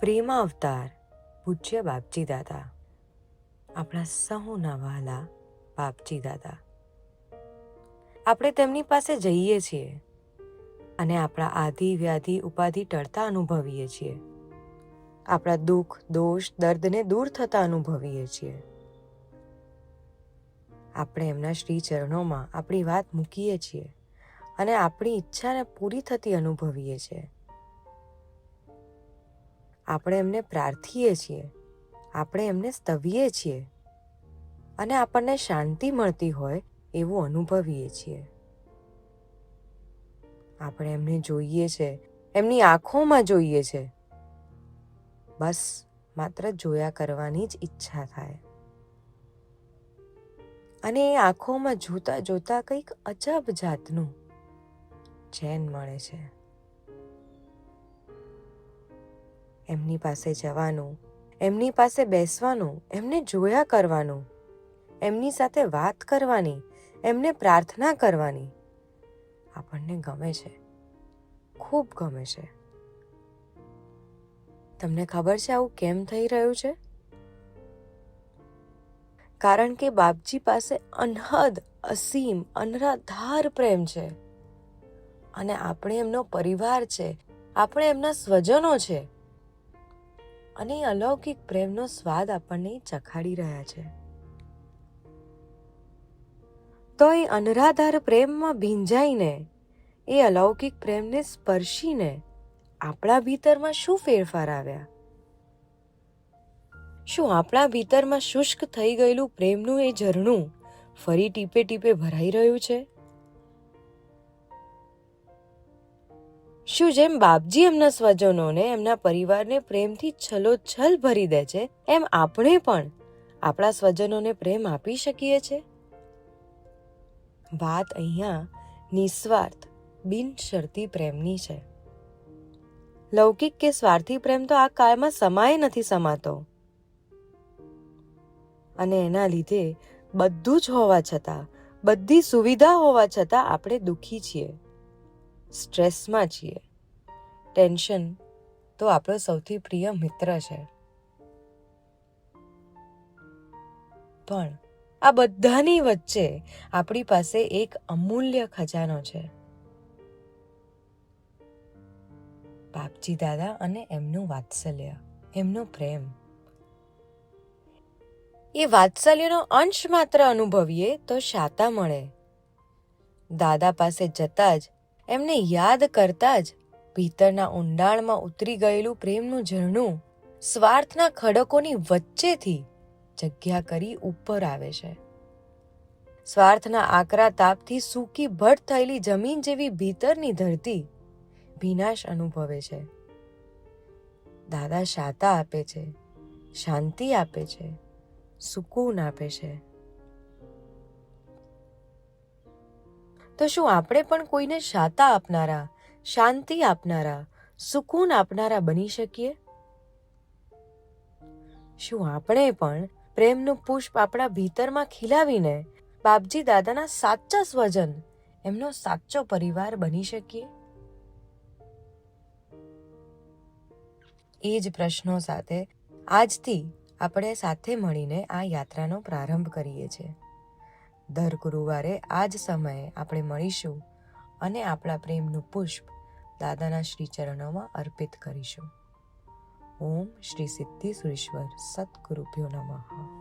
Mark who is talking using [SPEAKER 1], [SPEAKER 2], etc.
[SPEAKER 1] પ્રેમ અવતાર પૂજ્ય બાપજી દાદા. આપણા સહુના વહાલા બાપજી દાદા. આપણે તેમની પાસે જઈએ છીએ અને આપણા આધિ વ્યાધિ ઉપાધિ ટળતા અનુભવીએ છીએ. આપણા દુઃખ, દોષ, દર્દને દૂર થતા અનુભવીએ છીએ. આપણે એમના શ્રી ચરણોમાં આપણી વાત મૂકીએ છીએ અને આપણી ઈચ્છાને પૂરી થતી અનુભવીએ છીએ. આપણે એમને પ્રાર્થીએ છીએ. આપણે એમને સ્તવીએ છીએ. અને આપણને શાંતિ મળતી હોય એવું અનુભવીએ છીએ. આપણે એમને જોઈએ છે. એમની આંખોમાં જોઈએ છે. બસ માત્ર જોયા કરવાની જ ઈચ્છા થાય. અને એ આંખોમાં જોતા જોતા કંઈક અજબ જાતનું ચેન મળે છે. એમની પાસે જવાનું, એમની પાસે બેસવાનું, એમને જોયા કરવાનું, એમની સાથે વાત કરવાની, એમને પ્રાર્થના કરવાની. આપણને ગમે છે. ખૂબ ગમે છે. તમને ખબર છે આવું કેમ થઈ રહ્યું છે? કારણ કે બાપજી પાસે અનહદ, અસીમ, અનરાધાર પ્રેમ છે. અને આપણે એમનો પરિવાર છે. આપણે એમના સ્વજનો છે. અને અલૌકિક પ્રેમનો સ્વાદ આપણને ચખાડી રહ્યા છે. તો એ અનરાધાર પ્રેમમાં ભીંજાઈને, એ અલૌકિક પ્રેમને સ્પર્શીને આપણા ભીતરમાં શું ફેરફાર આવ્યા? શું આપણા ભીતરમાં શુષ્ક થઈ ગયેલું પ્રેમનું એ ઝરણું ફરી ટીપે ટીપે ભરાઈ રહ્યું છે? શું જેમ બાપજી એમના સ્વજનોને, એમના પરિવારને પ્રેમથી છલોછલ ભરી દે છે, એમ આપણે પણ આપણા સ્વજનોને પ્રેમ આપી શકીએ છે? વાત અહીંયા નિસ્વાર્થ, બિનશરતી પ્રેમની છે. લૌકિક કે સ્વાર્થી પ્રેમ તો આ કાળમાં સમાય નથી સમાતો. અને એના લીધે બધું જ હોવા છતાં, બધી સુવિધા હોવા છતાં આપણે દુઃખી છીએ. સ્ટ્રેસમાં છીએ. ટેન્શન તો આપણો સૌથી પ્રિય મિત્ર છે. પણ આ બધાની વચ્ચે આપણી પાસે એક અમૂલ્ય ખજાનો છે. બાપજી દાદા અને એમનું વાત્સલ્ય, એમનો પ્રેમ. એ વાત્સલ્યનો અંશ માત્ર અનુભવીએ તો શાતા મળે. દાદા પાસે જતા જ એમને યાદ કરતા જ ભીતરના ઊંડાણમાં ઉતરી ગયેલું પ્રેમનું ઝરણું સ્વાર્થના ખડકોની વચ્ચેથી જગ્યા કરી ઉપર આવે છે. સ્વાર્થના આકરા તાપથી સૂકી ભટ થયેલી જમીન જેવી ભીતરની ધરતી વિનાશ અનુભવે છે. દાદા શાતા આપે છે, શાંતિ આપે છે, સુકૂન આપે છે. તો શું આપણે પણ કોઈને શાતા આપનારા, શાંતિ આપનારા, સુકૂન આપનારા બની શકીએ? શું આપણે પણ પ્રેમનું પુષ્પ આપણા ભીતરમાં ખીલાવીને બાપજી દાદાના સાચા સ્વજન, એમનો સાચો પરિવાર બની શકીએ? એ જ પ્રશ્નો સાથે આજથી આપણે સાથે મળીને આ યાત્રાનો પ્રારંભ કરીએ છીએ. દર ગુરુવારે આ જ સમયે આપણે મળીશું અને આપણા પ્રેમનું પુષ્પ દાદાના શ્રી ચરણોમાં અર્પિત કરીશું. ઓમ શ્રી સિદ્ધિ સુરેશ્વર સદગુરુભ્યો નમઃ.